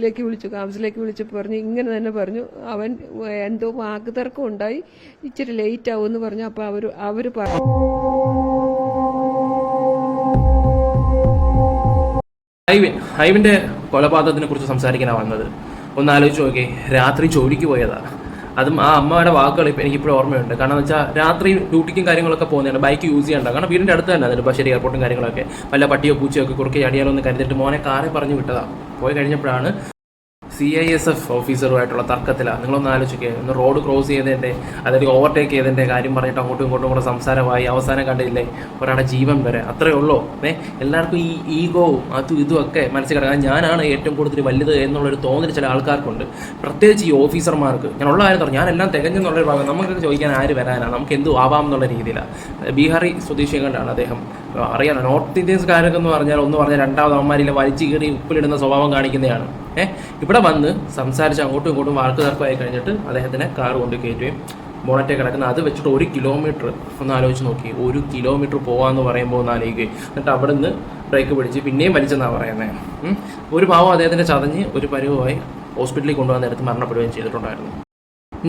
കൗൺസിലേക്ക് വിളിച്ചു. കൗൺസിലേക്ക് വിളിച്ചപ്പോൾ പറഞ്ഞു ഇങ്ങനെ തന്നെ പറഞ്ഞു. അവൻ എന്തോ വാഗ്ദർക്കം തർക്കം ഉണ്ടായി. ഇച്ചിരി ലേറ്റ് ആവുമെന്ന് പറഞ്ഞു. അപ്പോൾ അവർ അവർ പറഞ്ഞു ഐവിൻ ഐവിന്റെ കൊലപാതകത്തിനെ കുറിച്ച് സംസാരിക്കാനാണ് വന്നത്. ഒന്ന് ആലോചിച്ച് നോക്കി രാത്രി ജോലിക്ക് പോയതാ. അതും ആ അമ്മയുടെ വാക്കുകൾ ഇപ്പം എനിക്കിപ്പോഴും ഓർമ്മയുണ്ട്. കാരണം എന്ന് വെച്ചാൽ രാത്രി ഡ്യൂട്ടിക്കും കാര്യങ്ങളൊക്കെ പോകുന്നതാണ്. ബൈക്ക് യൂസ് ചെയ്യണ്ട. കാരണം വീടിന്റെ അടുത്ത് തന്നെ അതിന് ബഷേരി എയർപോർട്ടും കാര്യങ്ങളൊക്കെ. വല്ല പട്ടിയോ പൂച്ചയോ ഒക്കെ കുറുക്കി അടിയാലോ എന്ന് കരുതിയിട്ട് മോനെ കാറിൽ പറഞ്ഞു വിട്ടതാ. പോയി കഴിഞ്ഞപ്പോഴാണ് സി ഐ എസ് എഫ് ഓഫീസറുമായിട്ടുള്ള തർക്കത്തിലാണ് നിങ്ങളൊന്ന് ആലോചിക്കുക ഒന്ന് റോഡ് ക്രോസ് ചെയ്തതിന്റെ അതായത് ഓവർടേക്ക് ചെയ്തതിന്റെ കാര്യം പറഞ്ഞിട്ട് അങ്ങോട്ടും ഇങ്ങോട്ടും കൂടെ സംസാരമായി അവസാനം കണ്ടില്ലേ? ഒരാളുടെ ജീവൻ വരെ. അത്രയേ ഉള്ളൂ. ഏ എല്ലാവർക്കും ഈ ഈഗോവും അതും ഇതും ഒക്കെ മനസ്സിൽ കിടക്കാൻ ഞാനാണ് ഏറ്റവും കൂടുതൽ വലുത് എന്നുള്ളൊരു തോന്നൽ ചില ആൾക്കാർക്കുണ്ട്. പ്രത്യേകിച്ച് ഈ ഓഫീസർമാർക്ക് ഞാൻ ഉള്ള കാര്യം പറഞ്ഞു. ഞാനെല്ലാം തികഞ്ഞെന്നുള്ളൊരു ഭാഗം. നമുക്ക് ചോദിക്കാൻ ആര് വരാനാണ് നമുക്ക് എന്തു ആവാം എന്നുള്ള രീതിയിലാണ് ബീഹാറി സ്വദേശി കണ്ടാണ് അദ്ദേഹം. അറിയാലോ നോർത്ത് ഇന്ത്യൻസ് കാരൊക്കെ എന്ന് പറഞ്ഞാൽ ഒന്ന് പറഞ്ഞാൽ രണ്ടാമത് അവന്മാരിലെ വലിച്ചു കീറി ഉപ്പിലിടുന്ന സ്വഭാവം കാണിക്കുന്നതാണ്. ഏഹ് ഇവിടെ വന്ന് സംസാരിച്ച് അങ്ങോട്ടും ഇങ്ങോട്ടും വാർക്ക് തർക്കമായി കഴിഞ്ഞിട്ട് അദ്ദേഹത്തിനെ കാർ കൊണ്ട് കയറ്റുകയും ബോണറ്റെ കിടക്കുന്ന അത് വെച്ചിട്ട് ഒരു കിലോമീറ്റർ ഒന്ന് ആലോചിച്ച് നോക്കി. ഒരു കിലോമീറ്റർ പോകാമെന്ന് പറയുമ്പോൾ ഒന്ന് ആലോചിക്കുകയും എന്നിട്ട് അവിടെ നിന്ന് ബ്രേക്ക് പിടിച്ച് പിന്നെയും വലിച്ചെന്നാണ് പറയുന്നത് ഒരു പാവം അദ്ദേഹത്തിന്റെ ചതഞ്ഞ് ഒരു പരുവമായി ഹോസ്പിറ്റലിൽ കൊണ്ടുപോകാൻ നേരത്ത് മരണപ്പെടുകയും ചെയ്തിട്ടുണ്ടായിരുന്നു.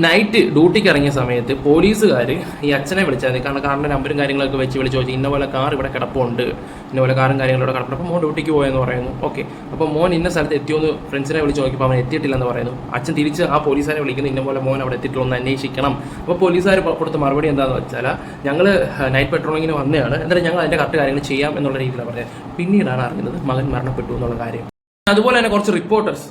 നൈറ്റ് ഡ്യൂട്ടിക്ക് ഇറങ്ങിയ സമയത്ത് പോലീസുകാർ ഈ അച്ഛനെ വിളിച്ചാൽ കാരണം കാറിന്റെ നമ്പറും കാര്യങ്ങളൊക്കെ വെച്ച് വിളിച്ച് ചോദിച്ചു ഇന്ന പോലെ കാർ ഇവിടെ കിടപ്പുണ്ട്. ഇന്ന പോലെ കാറും കാര്യങ്ങളും ഇവിടെ കിടപ്പുണ്ട്. അപ്പോൾ മോൻ ഡ്യൂട്ടിക്ക് പോയെന്ന് പറയുന്നു. ഓക്കെ അപ്പോൾ മോൻ ഇന്ന സ്ഥലത്ത് എത്തിയോന്ന് ഫ്രണ്ട്സിനെ വിളിച്ച് നോക്കിയപ്പോൾ അവൻ എത്തിയിട്ടില്ലെന്ന് പറയുന്നു. അച്ഛൻ തിരിച്ച് ആ പോലീസുകാരെ വിളിക്കുന്നു. ഇന്ന പോലെ മോൻ അവിടെ എത്തിയിട്ടുള്ള ഒന്ന് അന്വേഷിക്കണം അപ്പോൾ പോലീസുകാർ കൊടുത്ത മറുപടി എന്താണെന്ന് വെച്ചാൽ ഞങ്ങൾ നൈറ്റ് പെട്രോളിങ്ങിന് വന്നതാണ് എന്നിട്ട് ഞങ്ങൾ അതിന്റെ കറക്റ്റ് കാര്യങ്ങൾ ചെയ്യാം എന്നുള്ള രീതിയിലാണ് പറഞ്ഞത്. പിന്നീടാണ് അറിയുന്നത് മകൻ മരണപ്പെട്ടു എന്നുള്ള കാര്യം. അതുപോലെ തന്നെ കുറച്ച് റിപ്പോർട്ടേഴ്സ്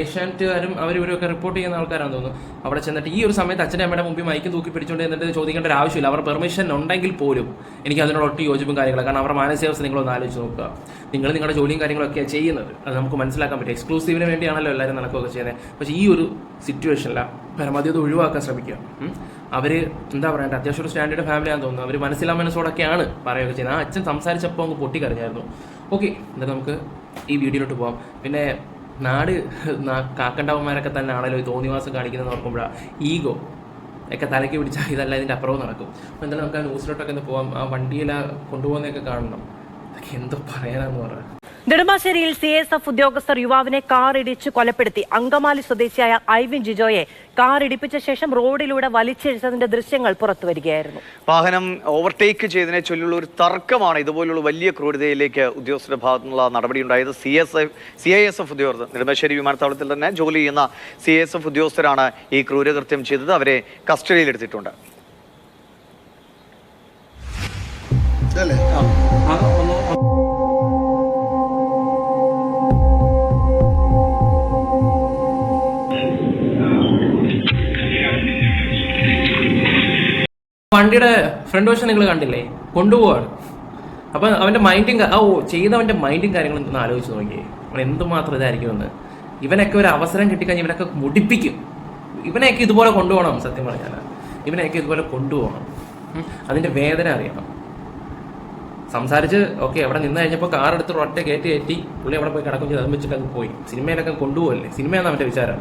ഏഷ്യാനെറ്റുകാരും അവർ ഇവരൊക്കെ റിപ്പോർട്ട് ചെയ്യുന്ന ആൾക്കാരാണെന്ന് തോന്നുന്നു. അവിടെ ചെന്നിട്ട് ഈ ഒരു സമയത്ത് അച്ഛന്റെ അമ്മയുടെ മുമ്പിൽ മൈക്ക് തൂക്കി പിടിച്ചുകൊണ്ട് എന്നിട്ട് ചോദിക്കേണ്ട ഒരു ആവശ്യമില്ല. അവർ പെർമിഷൻ ഉണ്ടെങ്കിൽ പോലും എനിക്ക് അതിനോട് ഒട്ടും യോജിപ്പും കാര്യങ്ങളും കാരണം അവരുടെ മാനസികാവസ്ഥ നിങ്ങളൊന്ന് ആലോചിച്ച് നോക്കുക. നിങ്ങൾ നിങ്ങളുടെ ജോലിയും കാര്യങ്ങളൊക്കെയാണ് ചെയ്യുന്നത്. അത് നമുക്ക് മനസ്സിലാക്കാൻ പറ്റും. എക്സ്ക്ലൂസീവിന് വേണ്ടിയാണല്ലോ എല്ലാവരും നടക്കുകയൊക്കെ ചെയ്യുന്നത്. പക്ഷേ ഈ ഒരു സിറ്റുവേഷനിലാണ് പരമാവധി അത് ഒഴിവാക്കാൻ ശ്രമിക്കുക. അവർ എന്താ പറയുക അത്യാവശ്യം ഒരു സ്റ്റാൻഡേർഡ് ഫാമിലിയാണെന്ന് തോന്നുന്നു. അവർ മനസ്സിലാ മനസ്സോടൊക്കെയാണ് പറയുകയൊക്കെ ചെയ്യുന്നത്. ആ അച്ഛൻ സംസാരിച്ചപ്പോൾ അങ്ങ് പൊട്ടിക്കറിഞ്ഞായിരുന്നു ഓക്കെ എന്നിട്ട് നമുക്ക് ഈ വീഡിയോയിലോട്ട് പോവാം. പിന്നെ നാട് കാക്കണ്ടാവന്മാരൊക്കെ തന്നെ ആണല്ലോ ഈ തോന്നിവാസം കാണിക്കുന്നത് ഓർക്കുമ്പോഴാണ് ഈഗോ ഒക്കെ തലയ്ക്ക് പിടിച്ചാൽ ഇതല്ല ഇതിന്റെ അപ്പുറവും നടക്കും. അപ്പോൾ എന്തായാലും നമുക്ക് ആ ന്യൂസിലോട്ടൊക്കെ ഒന്ന് പോകാം ആ വണ്ടിയിൽ കൊണ്ടുപോകുന്നതൊക്കെ കാണണം. അതൊക്കെ എന്തോ പറയാനാന്ന് പറയാം നെടുമ്പാശ്ശേരിയിൽ സി എസ് എഫ് ഉദ്യോഗസ്ഥർ യുവാവിനെ കാർ ഇടിച്ച് കൊലപ്പെടുത്തി. അങ്കമാലി സ്വദേശിയായ ഐവിൻ ജിജോയെ കാർ ഇടിപ്പിച്ച ശേഷം റോഡിലൂടെ വലിച്ചിഴച്ചതിന്റെ ദൃശ്യങ്ങൾ പുറത്തു വരികയായിരുന്നു. വാഹനം ഓവർടേക്ക് ചെയ്തതിനെ ചൊല്ലിയുള്ള ഒരു തർക്കമാണ് ഇതുപോലുള്ള വലിയ ക്രൂരതയിലേക്ക് ഉദ്യോഗസ്ഥരുടെ ഭാഗത്തു നിന്നുള്ള നടപടി ഉണ്ടായത് C S F C I S F ഉദ്യോഗസ്ഥർ നെടുമ്പാശ്ശേരി വിമാനത്താവളത്തിൽ തന്നെ ജോലി ചെയ്യുന്ന സി എസ് എഫ് ഉദ്യോഗസ്ഥരാണ് ഈ ക്രൂരകൃത്യം ചെയ്തത്. അവരെ കസ്റ്റഡിയിലെടുത്തിട്ടുണ്ട്. ഇതല്ലേ? വണ്ടിയുടെ ഫ്രണ്ട് വശം നിങ്ങൾ കണ്ടില്ലേ? കൊണ്ടുപോവാണ്. അപ്പൊ അവന്റെ മൈൻഡും ഓ ചെയ്ത ഓ ചെയ്തവന്റെ മൈൻഡും കാര്യങ്ങളും ഒന്ന് ആലോചിച്ച് നോക്കിയേ. അവൻ എന്തുമാത്രം ഇതായിരിക്കുമെന്ന്. ഇവനൊക്കെ ഒരു അവസരം കിട്ടിക്കഴിഞ്ഞാൽ ഇവനൊക്കെ മുടിപ്പിക്കും. ഇവനെയൊക്കെ ഇതുപോലെ കൊണ്ടുപോകണം സത്യം പറഞ്ഞാൽ ഇവനെയൊക്കെ ഇതുപോലെ കൊണ്ടുപോകണം. അതിന്റെ വേദന അറിയണം. സംസാരിച്ച് ഓക്കെ അവിടെ നിന്ന് കഴിഞ്ഞപ്പോൾ കാർ എടുത്ത് ഒറ്റ കയറ്റി കയറ്റി പുള്ളി അവിടെ പോയി കിടക്കും ചെയ്ത്. അതും വെച്ചിട്ട് അത് പോയി. സിനിമയിലൊക്കെ കൊണ്ടുപോകല്ലേ സിനിമയാണ് അവന്റെ വിചാരം.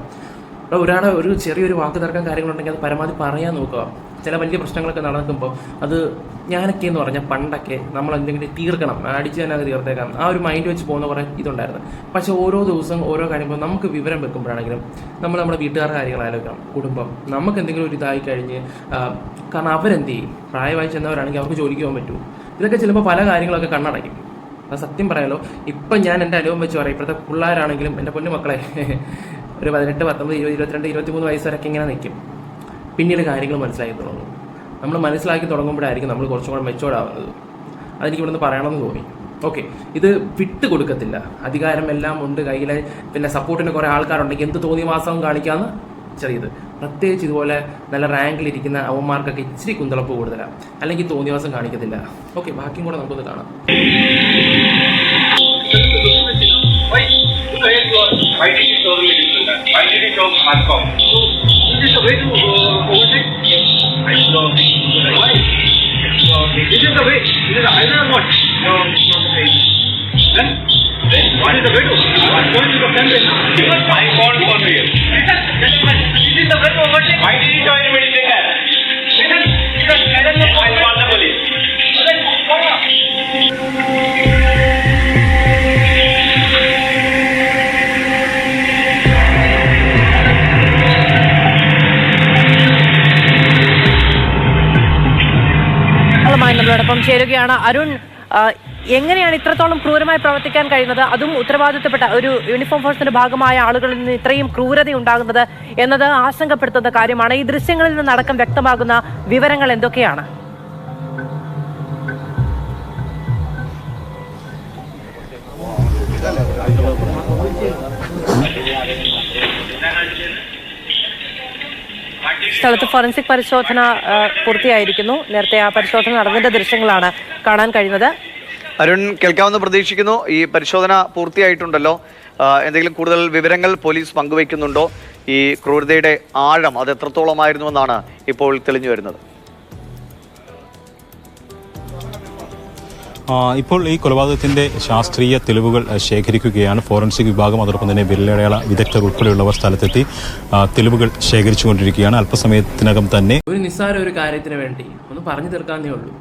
അവിടെ ഒരാളെ ഒരു ചെറിയൊരു വാക്ക് തർക്കം കാര്യങ്ങളുണ്ടെങ്കിൽ അത് പരമാവധി പറയാൻ നോക്കുക. ചില വലിയ പ്രശ്നങ്ങളൊക്കെ നടക്കുമ്പോൾ അത് ഞാനൊക്കെ എന്ന് പറഞ്ഞാൽ പണ്ടൊക്കെ നമ്മൾ എന്തെങ്കിലും തീർക്കണം അടിച്ച് തന്നെ അത് തീർത്തേക്കാം. ആ ഒരു മൈൻഡ് വെച്ച് പോകുന്ന കുറേ ഇതുണ്ടായിരുന്നു. പക്ഷേ ഓരോ ദിവസം ഓരോ കാര്യമ്പോൾ നമുക്ക് വിവരം വെക്കുമ്പോഴാണെങ്കിലും നമ്മൾ നമ്മുടെ വീട്ടുകാരുടെ കാര്യങ്ങൾ ആലോചിക്കാം കുടുംബം നമുക്ക് എന്തെങ്കിലും ഒരു ഇതായി കഴിഞ്ഞ് കാരണം അവരെന്ത് ചെയ്യും? പ്രായമായി ചെന്നവരാണെങ്കിൽ അവർക്ക് ജോലിക്ക് പോകാൻ പറ്റുമോ ഇതൊക്കെ ചിലപ്പോൾ പല കാര്യങ്ങളൊക്കെ കണ്ണടയ്ക്കും. അത് സത്യം പറയാലോ ഇപ്പം ഞാൻ എന്റെ അനുഭവം വെച്ച് പറയാം. ഇപ്പോഴത്തെ പിള്ളേരാണെങ്കിലും എന്റെ പൊന്നു മക്കളെ ഒരു പതിനെട്ട് പത്തൊമ്പത് ഇരുപത് ഇരുപത്തിരണ്ട് ഇരുപത്തിമൂന്ന് വയസ്സുവരൊക്കെ ഇങ്ങനെ നിൽക്കും പിന്നീട് കാര്യങ്ങൾ മനസ്സിലാക്കി തുടങ്ങും. നമ്മൾ മനസ്സിലാക്കി തുടങ്ങുമ്പോഴായിരിക്കും നമ്മൾ കുറച്ചും കൂടെ മെച്ചോർഡ് ആവുന്നത്. അതെനിക്ക് ഇവിടുന്ന് പറയണമെന്ന് തോന്നി. ഓക്കെ ഇത് വിട്ട് കൊടുക്കത്തില്ല. അധികാരം എല്ലാം ഉണ്ട് കയ്യിലെ. പിന്നെ സപ്പോർട്ടിന് കുറേ ആൾക്കാരുണ്ടെങ്കിൽ എന്ത് തോന്നിയ മാസവും കാണിക്കാമെന്ന് ചെറിയത്. പ്രത്യേകിച്ച് ഇതുപോലെ നല്ല റാങ്കിലിരിക്കുന്ന അവന്മാർക്കൊക്കെ ഇച്ചിരി കുന്തളപ്പ് കൂടുതലാണ് അല്ലെങ്കിൽ തോന്നിവാസം കാണിക്കത്തില്ല. ഓക്കെ ബാക്കിയും കൂടെ നമുക്കൊന്ന് കാണാം? Why did you totally different? Why did you? Is the way to uh, overtake? I don't think. Why? This is the way. This is the highway or what? No, it's not the way. Then? Then what is the way to? What point is the family? I called for you. Listen, this is the way to overtake. Why did you join me in? Listen, because I don't വിശദമായി നമ്മളോടൊപ്പം ചേരുകയാണ്. അരുൺ എങ്ങനെയാണ് ഇത്രത്തോളം ക്രൂരമായി പ്രവർത്തിക്കാൻ കഴിയുന്നത്? അതും ഉത്തരവാദിത്തപ്പെട്ട ഒരു യൂണിഫോം ഫോഴ്സിന്റെ ഭാഗമായ ആളുകളിൽ നിന്ന് ഇത്രയും ക്രൂരത ഉണ്ടാകുന്നത് എന്നത് ആശങ്കപ്പെടുത്തുന്ന കാര്യമാണ്. ഈ ദൃശ്യങ്ങളിൽ നിന്നടക്കം വ്യക്തമാകുന്ന വിവരങ്ങൾ എന്തൊക്കെയാണ്? സ്ഥലത്ത് ഫോറൻസിക് പരിശോധന പൂർത്തിയായിരിക്കുന്നു. നേരത്തെ ആ പരിശോധന നടന്നതിന്റെ ദൃശ്യങ്ങളാണ് കാണാൻ കഴിയുന്നത്. അരുൺ കേൾക്കാമെന്ന് പ്രതീക്ഷിക്കുന്നു. ഈ പരിശോധന പൂർത്തിയായിട്ടുണ്ടല്ലോ. എന്തെങ്കിലും കൂടുതൽ വിവരങ്ങൾ പോലീസ് പങ്കുവയ്ക്കുന്നുണ്ടോ? ഈ ക്രൂരതയുടെ ആഴം അത് എത്രത്തോളമായിരുന്നുവെന്നാണ് ഇപ്പോൾ തെളിഞ്ഞു വരുന്നത്. ഇപ്പോൾ ഈ കൊലപാതകത്തിന്റെ ശാസ്ത്രീയ തെളിവുകൾ ശേഖരിക്കുകയാണ്. ഫോറൻസിക് വിഭാഗം അതോടൊപ്പം തന്നെ വിരലടയാള വിദഗ്ധർ ഉൾപ്പെടെയുള്ളവർ സ്ഥലത്തെത്തി തെളിവുകൾ ശേഖരിച്ചുകൊണ്ടിരിക്കുകയാണ്. അല്പസമയത്തിനകം തന്നെ ഒരു നിസ്സാര ഒരു കാര്യത്തിന് വേണ്ടി ഒന്ന് പറഞ്ഞു തീർക്കാന്നേ ഉള്ളൂ.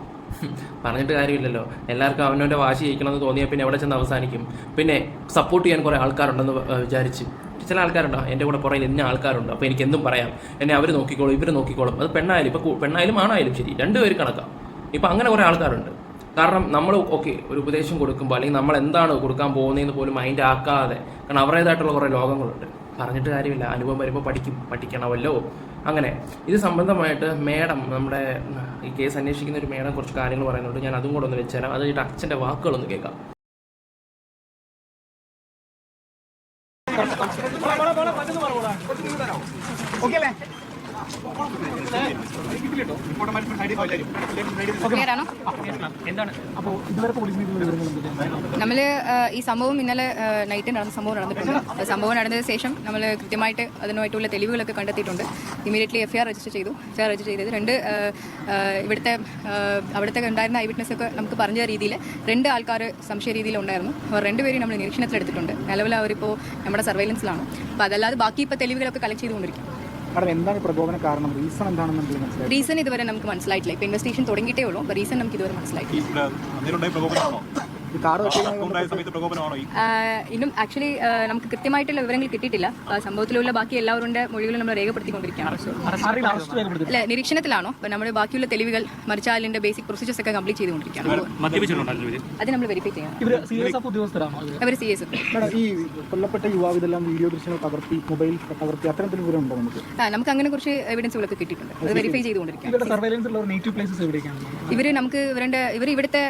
പറഞ്ഞിട്ട് കാര്യമില്ലല്ലോ. എല്ലാവർക്കും അവനവന്റെ വാശി ജയിക്കണമെന്ന് തോന്നിയാൽ പിന്നെ എവിടെ ചെന്ന് അവസാനിക്കും. പിന്നെ സപ്പോർട്ട് ചെയ്യാൻ കുറേ ആൾക്കാരുണ്ടെന്ന് വിചാരിച്ച്. ചില ആൾക്കാരുണ്ടോ? എന്റെ കൂടെ പുറകിൽ ഇന്ന ആൾക്കാരുണ്ട്? അപ്പോൾ എനിക്ക് എന്തും പറയാം. എന്നെ അവർ നോക്കിക്കോളും ഇവർ നോക്കിക്കോളും. അത് പെണ്ണായാലും ഇപ്പോൾ പെണ്ണായാലും ആണായാലും ശരി. രണ്ടുപേർ കണക്കാം. ഇപ്പം അങ്ങനെ കുറേ ആൾക്കാരുണ്ട്. കാരണം നമ്മൾ ഓക്കെ ഒരു ഉപദേശം കൊടുക്കുമ്പോൾ അല്ലെങ്കിൽ നമ്മൾ എന്താണ് കൊടുക്കാൻ പോകുന്നതെന്ന് പോലും മൈൻഡ് ആക്കാതെ കാരണം അവരുടേതായിട്ടുള്ള കുറേ ലോകങ്ങളുണ്ട്. പറഞ്ഞിട്ട് കാര്യമില്ല. അനുഭവം വരുമ്പോൾ പഠിക്കും പഠിക്കണമല്ലോ. അങ്ങനെ. ഇത് സംബന്ധമായിട്ട് മേഡം നമ്മുടെ ഈ കേസ് അന്വേഷിക്കുന്ന ഒരു മേഡം കുറച്ച് കാര്യങ്ങൾ പറയുന്നുണ്ട്. ഞാൻ അതും കൂടെ ഒന്ന് വെച്ചുതരാം. അത് കഴിഞ്ഞിട്ട് അച്ഛന്റെ വാക്കുകളൊന്ന് കേൾക്കാം. നമ്മൾ ഈ സംഭവം ഇന്നലെ നൈറ്റ് നടന്ന സംഭവം നടന്നിട്ടുണ്ട്. സംഭവം നടന്നതിന് ശേഷം നമ്മൾ കൃത്യമായിട്ട് അതിനായിട്ടുള്ള തെളിവുകളൊക്കെ കണ്ടെത്തിയിട്ടുണ്ട്. Immediately F I R register ചെയ്തു. എഫ് ഐ ആർ രജിസ്റ്റർ ചെയ്തത് രണ്ട് ഇവിടുത്തെ അവിടുത്തെ ഉണ്ടായിരുന്ന ഐ വിറ്റ്നസ് ഒക്കെ നമുക്ക് പറഞ്ഞ രീതിയിൽ രണ്ട് ആൾക്കാർ സംശയ രീതിയിൽ ഉണ്ടായിരുന്നു. അവർ രണ്ടുപേരും നമ്മൾ നിരീക്ഷണത്തിലെടുത്തിട്ടുണ്ട്. നിലവിൽ അവരിപ്പോൾ നമ്മുടെ സർവൈലൻസിലാണ് അപ്പോൾ അതല്ലാതെ ബാക്കി ഇപ്പോൾ തെളിവുകളൊക്കെ കളക്ട് ചെയ്തുകൊണ്ടിരിക്കും. മാഡം എന്താണ് പ്രകോപന കാരണം? റീസൺ എന്താണെന്ന് നമുക്ക് മനസ്സിലായി. റീസൺ ഇതുവരെ നമുക്ക് മനസ്സിലായിട്ടില്ല. ഇപ്പൊ ഇൻവെസ്റ്റിഗേഷൻ തുടങ്ങിയിട്ടേ ഉള്ളൂ. അപ്പോൾ റീസൺ നമുക്ക് ഇതുവരെ മനസ്സിലായിട്ടില്ല. ഇന്നും ആക്ച്വലി നമുക്ക് കൃത്യമായിട്ടുള്ള വിവരങ്ങൾ കിട്ടിയിട്ടില്ല. സംഭവത്തിലുള്ള ബാക്കി എല്ലാവരുടെ മൊഴികളും നമ്മൾ രേഖപ്പെടുത്തിക്കൊണ്ടിരിക്കുകയാണ്. അല്ല നിരീക്ഷണത്തിലാണോ? നമ്മുടെ നമ്മൾ ബാക്കിയുള്ള തെളിവുകൾ മറിച്ചാലിന്റെ ബേസിക് പ്രൊസീജിയേഴ്സ് ഒക്കെ കംപ്ലീറ്റ് ചെയ്തുകൊണ്ടിരിക്കുകയാണ്. അത് നമ്മൾ വെരിഫൈ ചെയ്യണം. അവർ സി എസ് ഈ കൊല്ലപ്പെട്ട യുവാവ് ഇതെല്ലാം വീഡിയോ ദൃശ്യങ്ങൾ പകർത്തി മൊബൈൽ പകർത്തി അത്തരത്തിൽ വിവരം ഉണ്ടോ നമുക്ക്? ആ നമുക്ക് അങ്ങനെ കുറച്ച് എവിഡൻസുകളൊക്കെ കിട്ടിയിട്ടുണ്ട്. അത് വെരിഫൈ ചെയ്തുകൊണ്ടിരിക്കുകയാണ്. ഇവർ നമുക്ക് ഇവരുടെ ഇവർ ഇവിടുത്തെ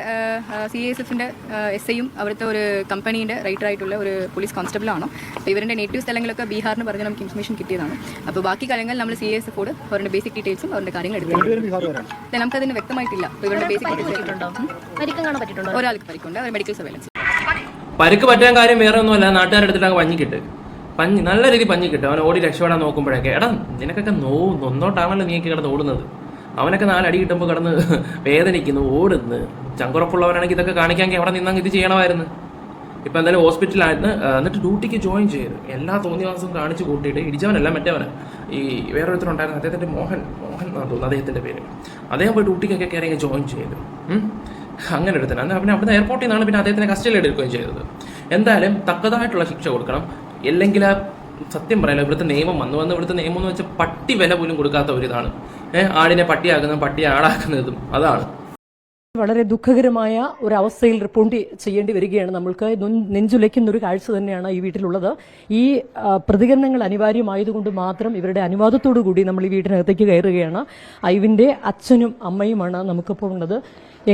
സി എസ് എഫിന്റെ എസ് ഐയും അവിടുത്തെ ഒരു കമ്പനീന്റെ റൈറ്റർ ആയിട്ടുള്ള ഒരു പോലീസ് കോൺസ്റ്റബിളാണ്? അപ്പോൾ ഇവരുടെ നേറ്റീവ് സ്ഥലങ്ങളൊക്കെ ബീഹാറിന് പറഞ്ഞ് നമുക്ക് ഇൻഫർമേഷൻ കിട്ടിയതാണ്. അപ്പോൾ ബാക്കി കാര്യങ്ങൾ നമ്മൾ സി എസ് എഫോട് അവരുടെ ബേസിക് ഡീറ്റെയിൽസും അവരുടെ കാര്യങ്ങൾ എടുത്തിട്ടുണ്ട്. നമുക്കതിന് വ്യക്തമായിട്ടില്ല. അപ്പോൾ ഇവരുടെ ബേസിക് ഡീറ്റെയിൽസ് ഒരാൾക്ക് പരിക്കുണ്ട്. അവർ മെഡിക്കൽ സർവൈലൻസ് പരിക്ക് പറ്റാൻ കാര്യം വേറെ ഒന്നുമല്ല. നാട്ടുകാരെടുത്തിട്ട് അങ്ങ് പഞ്ഞിക്കിട്ട് പഞ്ഞി നല്ല രീതി പഞ്ഞിക്കിട്ട് അവൻ ഓടി രക്ഷപ്പെടാൻ നോക്കുമ്പോഴൊക്കെ. എടാ നിനക്കൊക്കെ നോ നൊന്നോട്ടാണല്ലോ നീ കിടന്ന് ഓടുന്നത്. അവനൊക്കെ നാലടി കിട്ടുമ്പോൾ കിടന്ന് വേദനിക്കുന്നു ഓടുന്നു. ചങ്കുറപ്പുള്ളവനാണെങ്കിൽ ഇതൊക്കെ കാണിക്കാൻ അവിടെ നിന്നങ്ങ് ഇത് ചെയ്യണമായിരുന്നു. ഇപ്പം എന്തായാലും ഹോസ്പിറ്റലായിരുന്നു എന്നിട്ട് ഡ്യൂട്ടിക്ക് ജോയിൻ ചെയ്തു എല്ലാ തോന്നിയ മാസവും കാണിച്ച് കൂട്ടിയിട്ട് ഇടിച്ചവനല്ല മറ്റവന്. ഈ വേറൊരുത്തരുണ്ടായിരുന്നു അദ്ദേഹത്തിന്റെ മോഹൻ മോഹൻ എന്നാണ് തോന്നുന്നു അദ്ദേഹത്തിന്റെ പേര്. അദ്ദേഹം പോയി ഡ്യൂട്ടിക്കൊക്കെ കയറി ജോയിൻ ചെയ്തു. അങ്ങനെ എടുത്തന്നെ അന്ന് പിന്നെ അവിടുന്ന് എയർപോർട്ടിൽ നിന്നാണ് പിന്നെ അദ്ദേഹത്തിനെ കസ്റ്റഡിയിൽ എടുക്കുകയും ചെയ്തത്. എന്തായാലും തക്കതായിട്ടുള്ള ശിക്ഷ കൊടുക്കണം. അല്ലെങ്കിൽ ആ സത്യം പറയാലോ ഇവിടുത്തെ നിയമം വന്നു. വന്ന് ഇവിടുത്തെ നിയമം എന്ന് വെച്ചാൽ പട്ടി വില പോലും കൊടുക്കാത്ത ഒരു ഇതാണ് ഏഹ് ആടിനെ പട്ടിയാക്കുന്നതും പട്ടിയെ ആടാക്കുന്നതും അതാണ്. വളരെ ദുഃഖകരമായ ഒരു അവസ്ഥയിൽ റിപ്പോർട്ട് ചെയ്യേണ്ടി വരികയാണ് നമ്മൾക്ക്. നെഞ്ചുലയ്ക്കുന്ന ഒരു കാഴ്ച തന്നെയാണ് ഈ വീട്ടിലുള്ളത്. ഈ പ്രതികരണങ്ങൾ അനിവാര്യമായതുകൊണ്ട് മാത്രം ഇവരുടെ അനുവാദത്തോടു കൂടി നമ്മൾ ഈ വീട്ടിനകത്തേക്ക് കയറുകയാണ്. ഐവിന്റെ അച്ഛനും അമ്മയുമാണ് നമുക്കിപ്പോൾ ഉള്ളത്.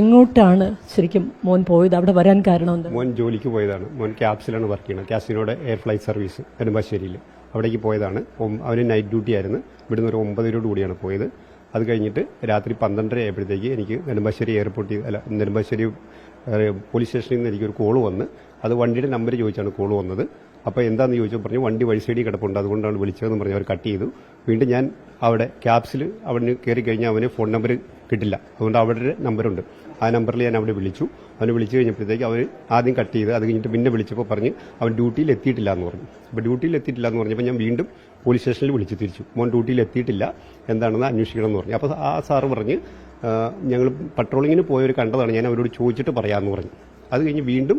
എങ്ങോട്ടാണ് ശരിക്കും മോൻ പോയത്? അവിടെ വരാൻ കാരണം മോൻ ജോലിക്ക് പോയതാണ്. മോൻ ക്യാപ്സിലാണ് വർക്ക് ചെയ്യുന്നത്. ക്യാപ്സിനോട് എയർ ഫ്ലൈറ്റ് സർവീസ് നെടുമ്പാശ്ശേരിയിൽ അവിടേക്ക് പോയതാണ്. അവന് നൈറ്റ് ഡ്യൂട്ടി ആയിരുന്നു. ഇവിടുന്ന് ഒരു ഒമ്പതിനോട് കൂടിയാണ് പോയത്. അത് കഴിഞ്ഞിട്ട് രാത്രി പന്ത്രണ്ടര ആയപ്പോഴത്തേക്ക് എനിക്ക് നെടുമ്പാശ്ശേരി എയർപോർട്ടിൽ അല്ല നെടുമ്പാശ്ശേരി പോലീസ് സ്റ്റേഷനിൽ നിന്ന് എനിക്കൊരു കോൾ വന്ന് അത് വണ്ടിയുടെ നമ്പർ ചോദിച്ചാണ് കോൾ വന്നത്. അപ്പോൾ എന്താണെന്ന് ചോദിച്ചപ്പോൾ പറഞ്ഞു വണ്ടി വഴി സൈഡിൽ കിടപ്പുണ്ട് അതുകൊണ്ടാണ് വിളിച്ചതെന്ന് പറഞ്ഞ് അവർ കട്ട് ചെയ്തു. വീണ്ടും ഞാൻ അവിടെ ക്യാബ്സിൽ അവിടെ കയറി കഴിഞ്ഞാൽ അവന് ഫോൺ നമ്പർ കിട്ടില്ല. അതുകൊണ്ട് അവരുടെ നമ്പറുണ്ട്. ആ നമ്പറിൽ ഞാൻ അവിടെ വിളിച്ചു. അവനെ വിളിച്ചു കഴിഞ്ഞപ്പോഴത്തേക്ക് അവർ ആദ്യം കട്ട് ചെയ്ത് അത് കഴിഞ്ഞിട്ട് പിന്നെ വിളിച്ചപ്പോൾ പറഞ്ഞ് അവൻ ഡ്യൂട്ടിയിൽ എത്തിയിട്ടില്ല എന്ന് പറഞ്ഞു. അപ്പോൾ ഡ്യൂട്ടിയിൽ എത്തിയിട്ടില്ല എന്ന് പറഞ്ഞപ്പോൾ ഞാൻ വീണ്ടും പോലീസ് സ്റ്റേഷനിൽ വിളിച്ചു തിരിച്ചു. മോൻ ഡ്യൂട്ടിയിൽ എത്തിയിട്ടില്ല. എന്താണെന്ന് അന്വേഷിക്കണം എന്ന് പറഞ്ഞു. അപ്പോൾ ആ സാറ് പറഞ്ഞ് ഞങ്ങൾ പട്രോളിങ്ങിന് പോയവർ കണ്ടതാണ് ഞാൻ അവരോട് ചോദിച്ചിട്ട് പറയാമെന്ന് പറഞ്ഞു. അത് കഴിഞ്ഞ് വീണ്ടും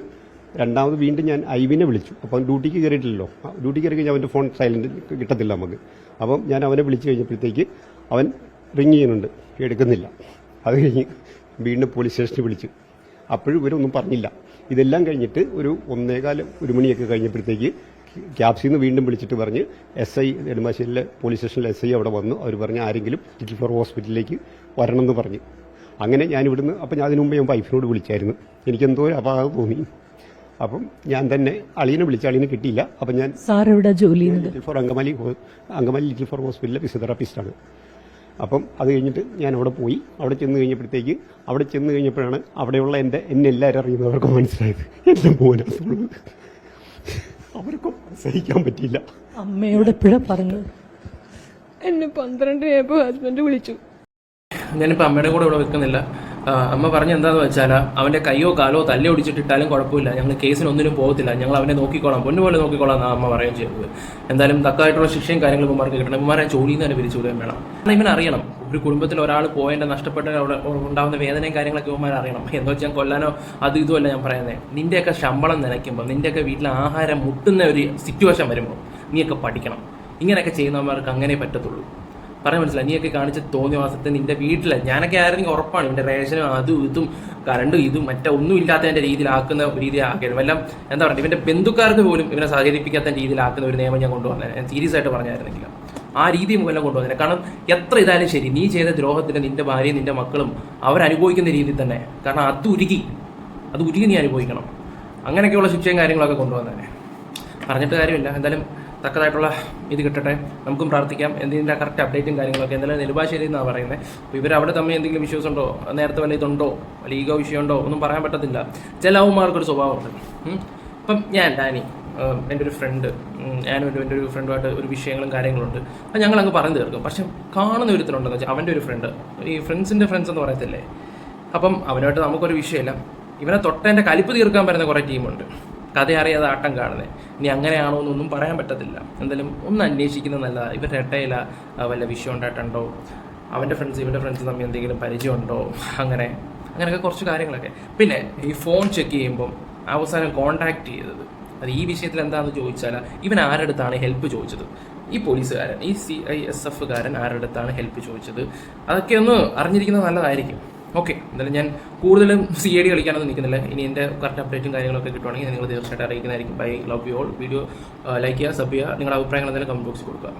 രണ്ടാമത് വീണ്ടും ഞാൻ ഐവിനെ വിളിച്ചു. അപ്പം ഡ്യൂട്ടിക്ക് കയറിയിട്ടില്ലല്ലോ ഡ്യൂട്ടിക്ക് കയറി കഴിഞ്ഞാൽ അവന്റെ ഫോൺ സൈലന്റ് കിട്ടത്തില്ല നമുക്ക്. അപ്പം ഞാൻ അവനെ വിളിച്ചു കഴിഞ്ഞപ്പോഴത്തേക്ക് അവൻ റിങ് ചെയ്യുന്നുണ്ട്. എടുക്കുന്നില്ല. അത് കഴിഞ്ഞ് വീണ്ടും പോലീസ് സ്റ്റേഷനിൽ വിളിച്ചു. അപ്പോഴും ഇവരൊന്നും പറഞ്ഞില്ല. ഇതെല്ലാം കഴിഞ്ഞിട്ട് ഒരു ഒന്നേകാലം ഒരു മണിയൊക്കെ കഴിഞ്ഞപ്പോഴത്തേക്ക് ക്യാപ്സിൽ നിന്ന് വീണ്ടും വിളിച്ചിട്ട് പറഞ്ഞ് എസ് ഐ നെടുമ്പാശ്ശേരിയിലെ പോലീസ് സ്റ്റേഷനിലെ എസ് ഐ അവിടെ വന്നു. അവർ പറഞ്ഞ് ആരെങ്കിലും ടിറ്റി ഫോർ ഹോസ്പിറ്റലിലേക്ക് വരണം എന്ന് പറഞ്ഞു. അങ്ങനെ ഞാൻ ഇവിടുന്ന് അപ്പം ഞാൻ അതിനു മുമ്പ് ഞാൻ വൈഫിനോട് വിളിച്ചായിരുന്നു. എനിക്കെന്തോ ഒരു അപാകത തോന്നി. അപ്പം ഞാൻ തന്നെ അളിയനെ വിളിച്ച അളിയനെ കിട്ടിയില്ല. അപ്പം ഞാൻ സാർ എവിടെ ജോലി little flower Angamaly Angamaly little flower ഹോസ്പിറ്റലിലെ ഫിസിയോതെറാപ്പിസ്റ്റാണ്. അപ്പം അത് കഴിഞ്ഞിട്ട് ഞാൻ അവിടെ പോയി. അവിടെ ചെന്ന് കഴിഞ്ഞപ്പോഴത്തേക്ക് അവിടെ ചെന്ന് കഴിഞ്ഞപ്പോഴാണ് അവിടെയുള്ള എന്റെ എന്നെ എല്ലാവരും അറിയുന്നവർക്ക് മനസ്സിലായത്. എന്റെ മോനാത്തുള്ളത് അവർക്കും സഹിക്കാൻ പറ്റിയില്ല. അമ്മയോട് പിഴ പറഞ്ഞു എന്നെ പന്ത്രണ്ടരയായപ്പോൾ ഹസ്ബൻഡ് വിളിച്ചു. ഞാനിപ്പോൾ അമ്മയുടെ കൂടെ ഇവിടെ വെക്കുന്നില്ല അമ്മ പറഞ്ഞ എന്താന്ന് വെച്ചാൽ അവന്റെ കയ്യോ കാലോ തല്ലി ഒടിച്ചിട്ടിട്ടാലും കുഴപ്പമില്ല. ഞങ്ങൾ കേസിനൊന്നിനും പോകത്തില്ല. ഞങ്ങൾ അവനെ നോക്കിക്കോളാം. പൊന്നുപോലെ നോക്കിക്കോളാം എന്നാണ് അമ്മ പറയുകയും ചെയ്തത്. എന്തായാലും തക്കായിട്ടുള്ള ശിക്ഷയും കാര്യങ്ങളും ഇവന്മാർക്ക് കിട്ടണം. ഇവന്മാരെ ജോലിയിൽ നിന്ന് തന്നെ പിരിച്ചുവിടുകയും വേണം. കാരണം ഇവൻ അറിയണം. ഒരു കുടുംബത്തിൽ ഒരാൾ പോയതിന്റെ നഷ്ടപ്പെട്ട ഉണ്ടാകുന്ന വേദനയും കാര്യങ്ങളൊക്കെ ഇവന്മാർ അറിയണം. എന്ന് വെച്ചാൽ കൊല്ലാനോ അത് ഇതുമല്ല ഞാൻ പറയുന്നത് നിന്റെയൊക്കെ ശമ്പളം നിലയ്ക്കുമ്പോൾ നിന്റെയൊക്കെ വീട്ടിൽ ആഹാരം മുട്ടുന്ന ഒരു സിറ്റുവേഷൻ വരുമ്പോൾ നീയൊക്കെ പഠിക്കണം. ഇങ്ങനെയൊക്കെ ചെയ്യുന്നവന്മാർക്ക് അങ്ങനെ പറ്റത്തുള്ളൂ. പറയാൻ മനസ്സിലായി. നീയൊക്കെ കാണിച്ച തോന്നിയ മാസത്തെ നിന്റെ വീട്ടിൽ ഞാനൊക്കെ ആയിരുന്നെങ്കിൽ ഉറപ്പാണ്. എന്റെ റേഷനും അതും ഇതും കറണ്ടും ഇതും മറ്റേ ഒന്നും ഇല്ലാത്തതിന്റെ രീതിയിലാക്കുന്ന രീതി ആക്കിയത് എല്ലാം എന്താ പറയുക ഇവന്റെ ബന്ധുക്കാർക്ക് പോലും ഇവനെ സഹകരിപ്പിക്കാത്ത രീതിയിലാക്കുന്ന ഒരു നിയമം ഞാൻ കൊണ്ടുവന്നത് ഞാൻ സീരിയസ് ആയിട്ട് പറഞ്ഞായിരുന്നില്ല ആ രീതി മൂലം കൊണ്ടുവന്നത് കാരണം എത്ര ഇതായാലും ശരി നീ ചെയ്ത ദ്രോഹത്തിന് നിന്റെ ഭാര്യയും നിന്റെ മക്കളും അവരനുഭവിക്കുന്ന രീതിയിൽ തന്നെ. കാരണം അത് ഉരുകി അത് ഉരുകി നീ അനുഭവിക്കണം. അങ്ങനെയൊക്കെയുള്ള ശിക്ഷയും കാര്യങ്ങളൊക്കെ കൊണ്ടുവന്നതന്നെ പറഞ്ഞിട്ട് കാര്യമില്ല. എന്തായാലും തക്കതായിട്ടുള്ള ഇത് കിട്ടട്ടെ. നമുക്കും പ്രാർത്ഥിക്കാം. എന്തിന്റെ കറക്റ്റ് അപ്ഡേറ്റും കാര്യങ്ങളൊക്കെ. എന്തായാലും നെടുമ്പാശ്ശേരി എന്നാണ് പറയുന്നത് അപ്പോൾ ഇവർ അവിടെ തമ്മിൽ എന്തെങ്കിലും വിശ്വാസം ഉണ്ടോ? നേരത്തെ വല്ല ഇതുണ്ടോ? വല്ല ഈഗോ വിഷയമുണ്ടോ ഒന്നും പറയാൻ പറ്റത്തില്ല. ചില അവന്മാർക്കൊരു സ്വഭാവമുണ്ട് അപ്പം ഞാൻ ഡാനി എന്റെ ഒരു ഫ്രണ്ട് ഞാനും എന്റെ ഒരു ഫ്രണ്ടുമായിട്ട് ഒരു വിഷയങ്ങളും കാര്യങ്ങളുണ്ട്. അപ്പം ഞങ്ങൾ അങ്ങ് പറഞ്ഞു തീർക്കും. പക്ഷെ കാണുന്ന ഒരുത്തരുണ്ടെന്ന് വെച്ചാൽ അവന്റെ ഒരു ഫ്രണ്ട് ഈ ഫ്രണ്ട്സിന്റെ ഫ്രണ്ട്സ് എന്ന് പറയത്തില്ലേ? അപ്പം അവനുമായിട്ട് നമുക്കൊരു വിഷയമില്ല. ഇവനെ തൊട്ടതിന്റെ കലിപ്പ് തീർക്കാൻ പറ്റുന്ന കുറേ ടീമുണ്ട് കഥ അറിയാതെ ആട്ടം കാണുന്നത് ഇനി അങ്ങനെയാണോ എന്നൊന്നും പറയാൻ പറ്റത്തില്ല. എന്തായാലും ഒന്ന് അന്വേഷിക്കുന്നത് നല്ലതാണ് ഇവരുടെ രട്ടയില വല്ല വിഷയം ഉണ്ടായിട്ടുണ്ടോ? അവന്റെ ഫ്രണ്ട്സ് ഇവന്റെ ഫ്രണ്ട്സ് തമ്മിൽ എന്തെങ്കിലും പരിചയമുണ്ടോ? അങ്ങനെ അങ്ങനെയൊക്കെ കുറച്ച് കാര്യങ്ങളൊക്കെ. പിന്നെ ഈ ഫോൺ ചെക്ക് ചെയ്യുമ്പം അവസാനം കോണ്ടാക്ട് ചെയ്തത്. അത് ഈ വിഷയത്തിൽ എന്താണെന്ന് ചോദിച്ചാൽ ഇവൻ ആരുടെ അടുത്താണ് ഹെൽപ്പ് ചോദിച്ചത്? ഈ പോലീസുകാരൻ ഈ സി ഐ എസ് എഫുകാരൻ ആരുടെ അടുത്താണ് ഹെൽപ്പ് ചോദിച്ചത്? അതൊക്കെ ഒന്ന് അറിഞ്ഞിരിക്കുന്നത് നല്ലതായിരിക്കും. ഓക്കെ എന്തായാലും ഞാൻ കൂടുതലും സി ഐ ഡി കളിക്കാനൊന്നും നിൽക്കുന്നില്ല. ഇനി എന്റെ കറക്റ്റ് അപ്ഡേറ്റും കാര്യങ്ങളൊക്കെ കിട്ടുവാണെങ്കിൽ നിങ്ങൾ തീർച്ചയായിട്ടും അറിയിക്കുന്നതായിരിക്കും. Bye love you all video like ചെയ്യുക സബ് ചെയ്യുക. നിങ്ങളുടെ അഭിപ്രായങ്ങൾ എന്തായാലും കമന്റ് ബോക്സിൽ കൊടുക്കുക.